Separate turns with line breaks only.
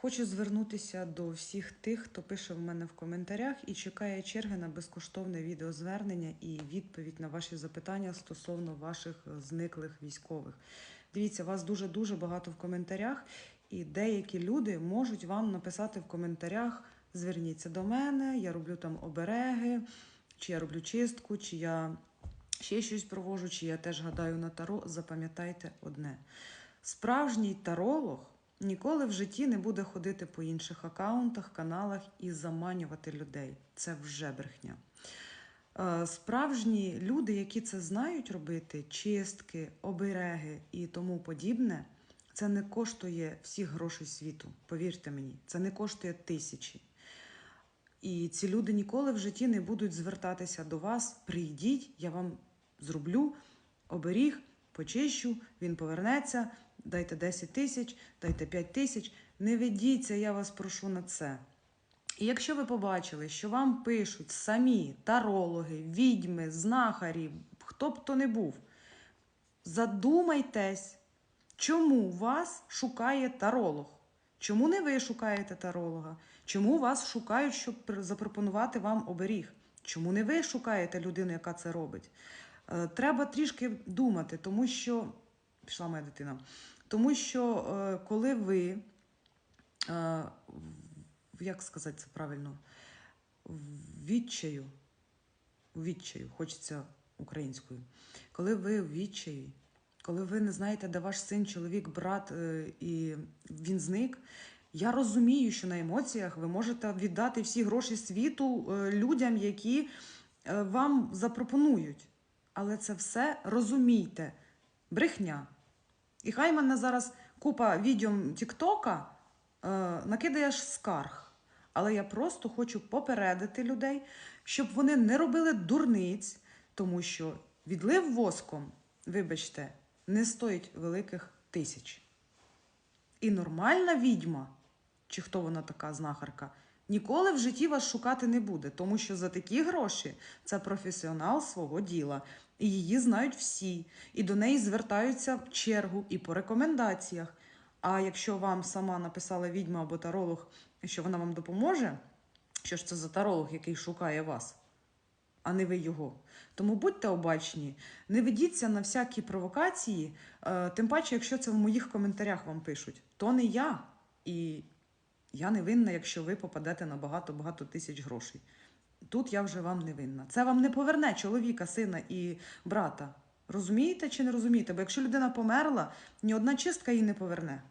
Хочу звернутися до всіх тих, хто пише в мене в коментарях і чекає черги на безкоштовне відеозвернення і відповідь на ваші запитання стосовно ваших е, зниклих військових. Дивіться, вас дуже дуже багато в коментарях, і деякі люди можуть вам написати в коментарях: зверніться до мене, я роблю там обереги, чи я роблю чистку, чи я ще щось провожу, чи я теж гадаю на таро. Запам'ятайте одне: справжній таролог ніколи в житті не буде ходити по інших акаунтах, каналах і заманювати людей. Це вже брехня. Е, Справжні люди, які це знають робити, чистки, обереги і тому подібне, це не коштує всіх грошей світу. Повірте мені, це не коштує тисячі. І ці люди ніколи в житті не будуть звертатися до вас. Прийдіть, я вам зроблю оберіг, почищу, він повернеться, дайте 10 тисяч, дайте 5 тисяч. Не ведіться, я вас прошу на це. І якщо ви побачили, що вам пишуть самі тарологи, відьми, знахарі, хто б то не був, задумайтесь, чому вас шукає таролог? Чому не ви шукаєте таролога? Чому вас шукають, щоб запропонувати вам оберіг? Чому не ви шукаєте людину, яка це робить? Е, Треба трішки думати, тому що пішла моя дитина. Тому що е, коли ви, е, як сказати це правильно, відчаю, відчаю, хочеться українською, коли ви в відчаї, коли ви не знаєте, де ваш син, чоловік, брат, е, і він зник. Я розумію, що на емоціях ви можете віддати всі гроші світу людям, які вам запропонують. Але це все розумійте. Брехня. І хай мене зараз купа відео Тіктока е, накидає аж скарг. Але я просто хочу попередити людей, щоб вони не робили дурниць, тому що відлив воском, вибачте, не стоїть великих тисяч. І нормальна відьма, чи хто вона така знахарка, ніколи в житті вас шукати не буде, тому що за такі гроші це професіонал свого діла. І її знають всі, і до неї звертаються в чергу і по рекомендаціях. А якщо вам сама написала відьма або таролог, що вона вам допоможе, що ж це за таролог, який шукає вас? а не ви його. Тому будьте обачні, не ведіться на всякі провокації, е, тим паче, якщо це в моїх коментарях вам пишуть, то не я. І я не винна, якщо ви попадете на багато-багато тисяч грошей. Тут я вже вам не винна. Це вам не поверне чоловіка, сина і брата. Розумієте чи не розумієте? Бо якщо людина померла, ні одна чистка її не поверне.